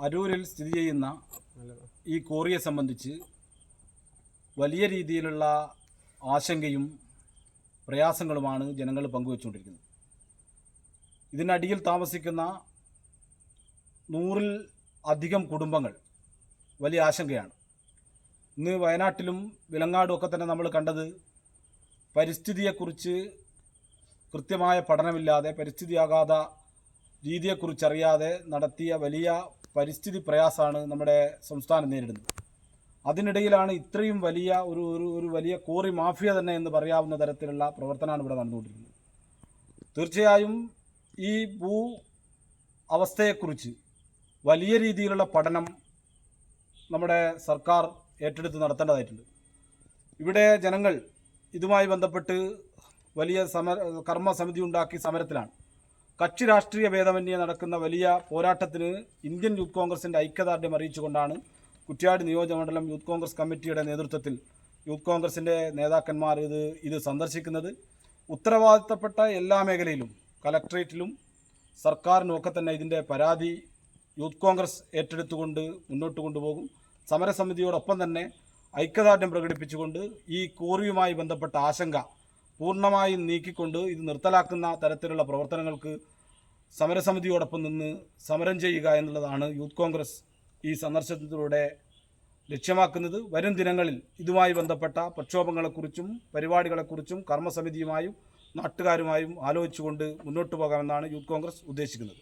അരൂരിൽ സ്ഥിതി ചെയ്യുന്ന ഈ കോറിയെ സംബന്ധിച്ച് വലിയ രീതിയിലുള്ള ആശങ്കയും പ്രയാസങ്ങളുമാണ് ജനങ്ങൾ പങ്കുവച്ചുകൊണ്ടിരിക്കുന്നത്. ഇതിനടിയിൽ താമസിക്കുന്ന നൂറിൽ അധികം കുടുംബങ്ങൾ വലിയ ആശങ്കയാണ്. ഇന്ന് വയനാട്ടിലും വിലങ്ങാടും ഒക്കെ തന്നെ നമ്മൾ കണ്ടത് പരിസ്ഥിതിയെക്കുറിച്ച് കൃത്യമായ പഠനമില്ലാതെ പരിസ്ഥിതി രീതിയെക്കുറിച്ചറിയാതെ നടത്തിയ വലിയ പരിസ്ഥിതി പ്രയാസമാണ് നമ്മുടെ സംസ്ഥാനം നേരിടുന്നത്. അതിനിടയിലാണ് ഇത്രയും വലിയ ഒരു ഒരു ഒരു വലിയ കോറി മാഫിയ തന്നെ എന്ന് പറയാവുന്ന തരത്തിലുള്ള പ്രവർത്തനമാണ് ഇവിടെ നടന്നുകൊണ്ടിരിക്കുന്നത്. തീർച്ചയായും ഈ ഭൂ അവസ്ഥയെക്കുറിച്ച് വലിയ രീതിയിലുള്ള പഠനം നമ്മുടെ സർക്കാർ ഏറ്റെടുത്ത് നടത്തേണ്ടതായിട്ടുണ്ട്. ഇവിടെ ജനങ്ങൾ ഇതുമായി ബന്ധപ്പെട്ട് വലിയ സമര കർമ്മസമിതി ഉണ്ടാക്കി സമരത്തിലാണ്. കക്ഷി രാഷ്ട്രീയ ഭേദമന്യേ നടക്കുന്ന വലിയ പോരാട്ടത്തിന് ഇന്ത്യൻ യൂത്ത് കോൺഗ്രസിന്റെ ഐക്യദാർഢ്യം അറിയിച്ചുകൊണ്ടാണ് കുറ്റ്യാടി നിയോജകമണ്ഡലം യൂത്ത് കോൺഗ്രസ് കമ്മിറ്റിയുടെ നേതൃത്വത്തിൽ യൂത്ത് കോൺഗ്രസിന്റെ നേതാക്കന്മാർ ഇത് ഇത് സന്ദർശിക്കുന്നത്. ഉത്തരവാദിത്തപ്പെട്ട എല്ലാ മേഖലയിലും കലക്ട്രേറ്റിലും സർക്കാരിനുമൊക്കെ തന്നെ ഇതിന്റെ പരാതി യൂത്ത് കോൺഗ്രസ് ഏറ്റെടുത്തുകൊണ്ട് മുന്നോട്ട് കൊണ്ടുപോകും. സമരസമിതിയോടൊപ്പം തന്നെ ഐക്യദാർഢ്യം പ്രകടിപ്പിച്ചുകൊണ്ട് ഈ കോറിയുമായി ബന്ധപ്പെട്ട ആശങ്ക പൂർണമായും നീക്കിക്കൊണ്ട് ഇത് നിർത്തലാക്കുന്ന തരത്തിലുള്ള പ്രവർത്തനങ്ങൾക്ക് സമരസമിതിയോടൊപ്പം നിന്ന് സമരം ചെയ്യുക എന്നുള്ളതാണ് യൂത്ത് കോൺഗ്രസ് ഈ സന്ദർശനത്തിലൂടെ ലക്ഷ്യമാക്കുന്നത്. വരും ദിനങ്ങളിൽ ഇതുമായി ബന്ധപ്പെട്ട പ്രക്ഷോഭങ്ങളെക്കുറിച്ചും പരിപാടികളെക്കുറിച്ചും കർമ്മസമിതിയുമായും നാട്ടുകാരുമായും ആലോചിച്ചുകൊണ്ട് മുന്നോട്ട് പോകാമെന്നാണ് യൂത്ത് കോൺഗ്രസ് ഉദ്ദേശിക്കുന്നത്.